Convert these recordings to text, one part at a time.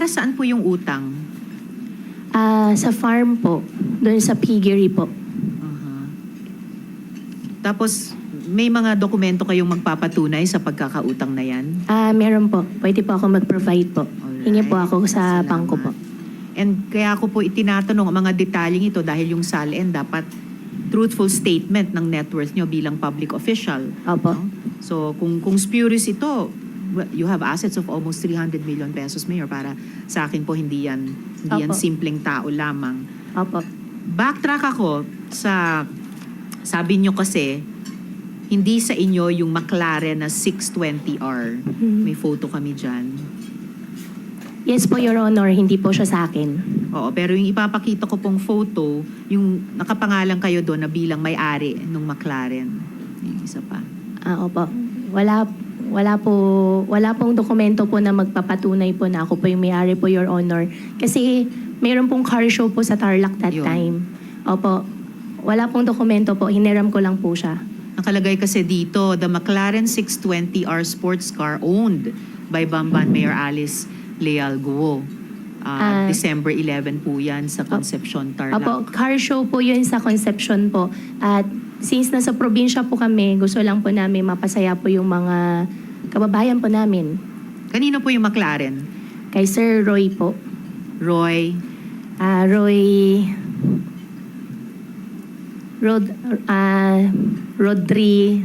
Para saan po yung utang? Ah, sa farm po, doon sa piggery po. Aha. Tapos, may mga dokumento kayong magpapatunay sa pagkakautang na yan? Ah, meron po. Pwede po ako mag-provide po. Alright. Hingi po ako sa Salamat. bangko po. And kaya ako po itinatanong ang mga detalyeng ito dahil yung SALN dapat truthful statement ng net worth nyo bilang public official. Opo. no? So kung kung spurious ito, you have assets of almost 300 million pesos, Mayor, para sa akin po hindi yan, hindi yan Opo. simpleng tao lamang. Opo. Backtrack ako sa, sabi nyo kasi, hindi sa inyo yung McLaren na 620R. Mhm. May photo kami dyan. Yes po, Your Honor. Hindi po siya sa akin. Oo, pero yung ipapakita ko pong photo, yung nakapangalan kayo doon na bilang may-ari ng McLaren. Yung isa pa. Ah, opo. Wala wala po wala pong dokumento po na magpapatunay po na ako po yung may-ari po Your Honor. Kasi mayroon pong car show po sa Tarlac that Yun. time. Opo. Wala pong dokumento po, hiniram ko lang po siya. Nakalagay kasi dito, the McLaren 620R sports car owned by Bamban Mayor Alice Leal Guo. Ah, Ah. December 11 po yan sa Concepcion, Tarlac. Opo, car show po yun sa Concepcion po. At since nasa probinsya po kami, gusto lang po namin mapasaya po yung mga kababayan po namin. Kanino po yung McLaren? Kay Sir Roy po. Roy, Ah, Roy... Rod... ah Rodri...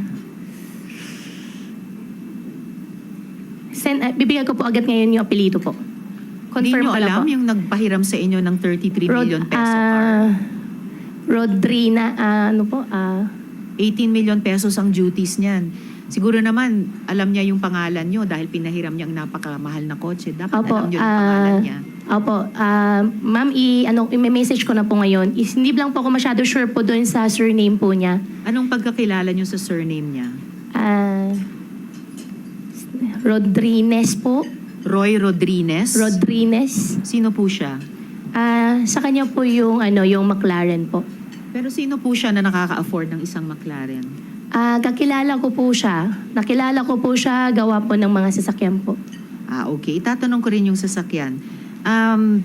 Send, ah, bibigyan ko po agad ngayon yung apelido po. hindi Confirm nyo ko lang alam po. yung nagpahiram sa inyo ng 33 Rod- million peso car? ah, Rodrina, ah, ano po, ah, 18 million pesos ang duties niyan. Siguro naman, alam niya yung pangalan niyo dahil pinahiram niya ang napakamahal na kotse. Dapat Opo, alam niyo yung pangalan ah, niya. Opo, ah, ma'am, i, ano, i-message ko na po ngayon. Is, hindi lang po ako masyado sure po doon sa surname po niya. Anong pagkakilala niyo sa surname niya? Ah, Rodriguez po. Roy Rodriguez? Rodriguez. Sino po siya? Ah, sa kanya po yung ano, yung McLaren po. Pero sino po siya na nakaka-afford ng isang McLaren? Ah, kakilala ko po siya. Nakilala ko po siya gawa po ng mga sasakyan po. Ah, okay. Itatanong ko rin yung sasakyan. Um,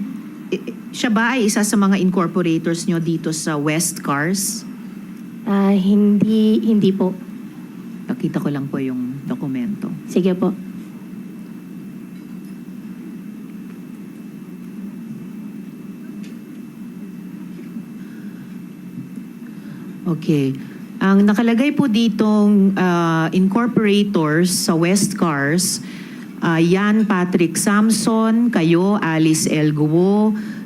i- i- siya ba ay isa sa mga incorporators niyo dito sa West Cars? Ah, hindi hindi po. Nakita ko lang po yung dokumento. Sige po. Okay. Ang nakalagay po ditong ah, incorporators sa West Cars, ah, Yan Patrick Samson, kayo, Alice L.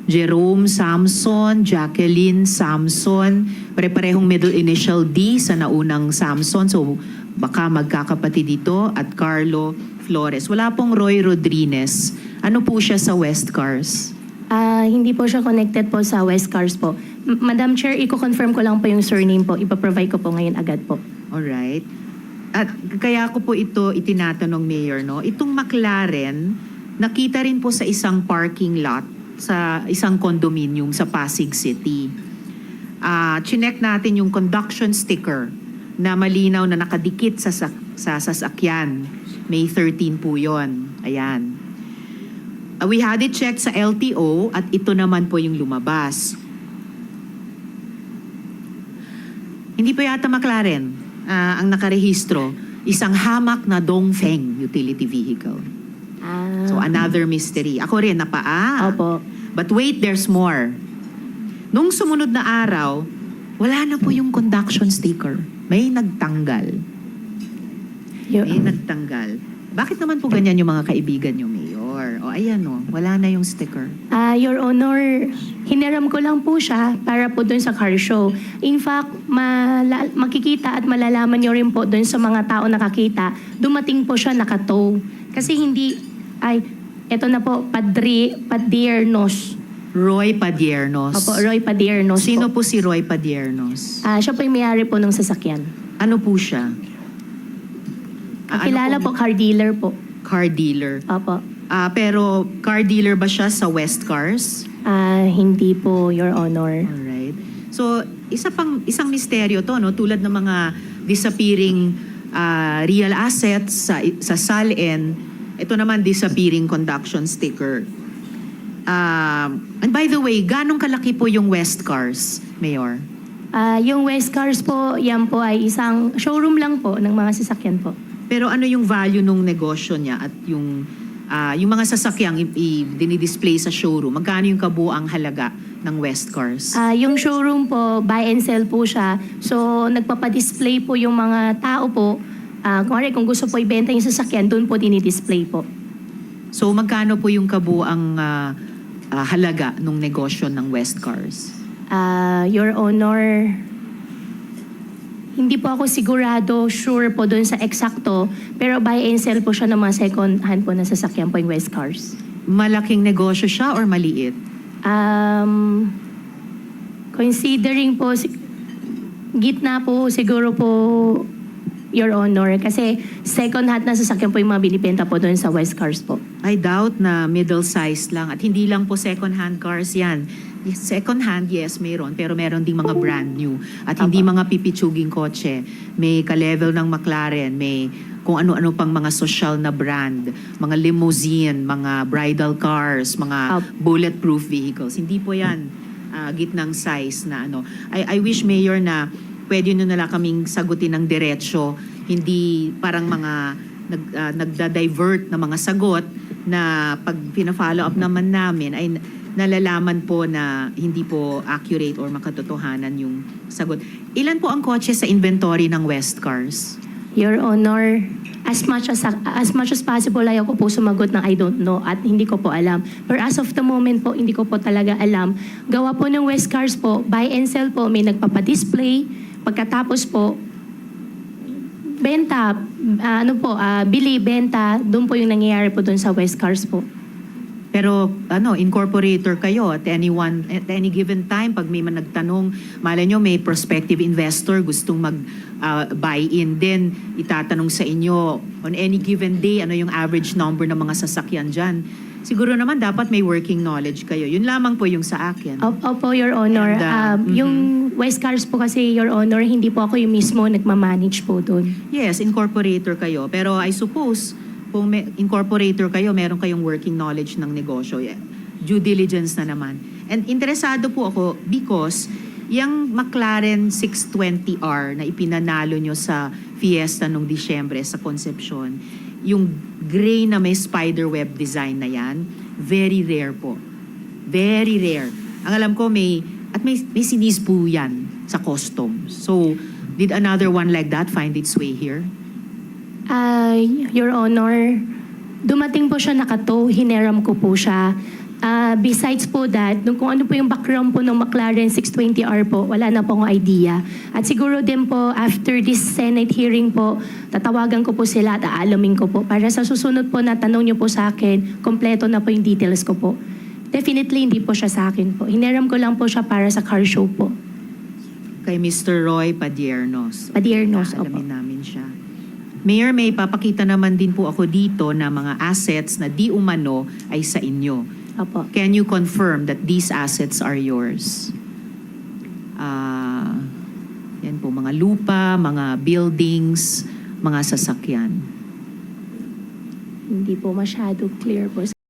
Jerome Samson, Jacqueline Samson, pare-parehong middle initial D sa naunang Samson, so baka magkakapatid dito, at Carlo Flores. Wala pong Roy Rodriguez. Ano po siya sa West Cars? Ah, hindi po siya connected po sa West Cars po. Madam Chair, i-confirm ko lang po yung surname po. Ipa-provide ko po ngayon agad po. Alright. At kaya ko po ito itinatanong, Mayor, no? Itong McLaren, nakita rin po sa isang parking lot sa isang condominium sa Pasig City. Ah, chinek natin yung conduction sticker na malinaw na nakadikit sa, sak- sa sasakyan. May 13 po yon. Ayan. Ah, we had it checked sa LTO at ito naman po yung lumabas. Hindi po yata McLaren ah, ang nakarehistro. Isang hamak na Dongfeng utility vehicle. Ah, So another mystery. Ako rin, napa, ah. Opo. But wait, there's more. Nung sumunod na araw, wala na po yung conduction sticker. May nagtanggal. May nagtanggal. Bakit naman po ganyan yung mga kaibigan nyo, Mayor? O ayan o, wala na yung sticker. Ah, Your Honor, hiniram ko lang po siya para po doon sa car show. In fact, mala- makikita at malalaman niyo rin po doon sa mga tao nakakita, dumating po siya nakatow. Kasi hindi, ay, eto na po, Padre, Padiernos. Roy Padiernos. Opo, Roy Padiernos Sino po. po si Roy Padiernos? Ah, siya po yung may-ari po ng sasakyan. Ano po siya? Ah, ano Kilala po, car dealer po. Car dealer. Opo. Ah, pero car dealer ba siya sa West Cars? Ah, hindi po, Your Honor. Alright. So, isa pang isang misteryo to no tulad ng mga disappearing ah, real assets sa sa SALN. Ito naman disappearing conduction sticker. ah, and by the way, ganong kalaki po yung West Cars, Mayor? Ah, yung West Cars po, yan po ay isang showroom lang po ng mga sasakyan po. Pero ano yung value nung negosyo niya at yung ah, yung mga sasakyang dinidisplay sa showroom? Magkano yung kabuang halaga ng West Cars? Ah, yung showroom po, buy and sell po siya. So, nagpapadisplay po yung mga tao po. Ah, kung kung gusto po ibenta yung sasakyan, doon po dinidisplay po. So magkano po yung kabuang ah, ah, halaga nung negosyo ng West Cars? Ah, Your Honor, hindi po ako sigurado, sure po doon sa eksakto, pero buy and sell po siya ng mga second hand po na sasakyan po yung West Cars. Malaking negosyo siya or maliit? Um, considering po, gitna po siguro po, Your Honor, kasi second hand na sasakyan po yung mga binibenta po doon sa West Cars po. I doubt na middle size lang at hindi lang po second hand cars yan. Second hand, yes, mayroon. Pero meron ding mga brand new. At hindi Apa. mga pipitsuging kotse. May ka-level ng McLaren, may kung ano-ano pang mga social na brand, mga limousine, mga bridal cars, mga bulletproof vehicles. Hindi po yan ah, gitnang size na ano. I, I wish, Mayor, na pwede nyo nila kaming sagutin ng diretsyo. Hindi parang mga nag, ah, nagda-divert na mga sagot na pag pina-follow up naman namin ay nalalaman po na hindi po accurate or makatotohanan yung sagot. Ilan po ang kotse sa inventory ng West Cars? Your Honor, as much as as much as possible ayaw ko po sumagot ng I don't know at hindi ko po alam. But as of the moment po, hindi ko po talaga alam. Gawa po ng West Cars po, buy and sell po, may nagpapadisplay. Pagkatapos po, benta, ah, ano po, ah, bili, benta, doon po yung nangyayari po doon sa West Cars po. Pero ano, incorporator kayo at anyone at any given time pag may man nagtanong, malay nyo may prospective investor gustong mag uh, buy in din, itatanong sa inyo on any given day ano yung average number ng mga sasakyan diyan. Siguro naman dapat may working knowledge kayo. Yun lamang po yung sa akin. Op- Opo, Your Honor. And, uh, Um, Yung West Cars po kasi, Your Honor, hindi po ako yung mismo nagmamanage po doon. Yes, incorporator kayo. Pero I suppose, kung may incorporator kayo, meron kayong working knowledge ng negosyo. Due diligence na naman. And interesado po ako because yung McLaren 620R na ipinanalo nyo sa Fiesta nung Disyembre sa Concepcion, yung gray na may spider web design na yan, very rare po. Very rare. Ang alam ko may, at may, may sinis po yan sa custom. So, did another one like that find its way here? Ah, Your Honor, dumating po siya nakato, hineram ko po siya. Ah, besides po that, nung kung ano po yung background po ng McLaren 620R po, wala na po akong idea. At siguro din po, after this Senate hearing po, tatawagan ko po sila at aalamin ko po. Para sa susunod po na tanong niyo po sa akin, kompleto na po yung details ko po. Definitely hindi po siya sa akin po. Hineram ko lang po siya para sa car show po. Kay Mr. Roy Padiernos. Padiernos, opo. Alamin namin siya. Mayor, may papakita naman din po ako dito na mga assets na di umano ay sa inyo. Opo. Can you confirm that these assets are yours? Ah, yan po, mga lupa, mga buildings, mga sasakyan. Hindi po masyado clear po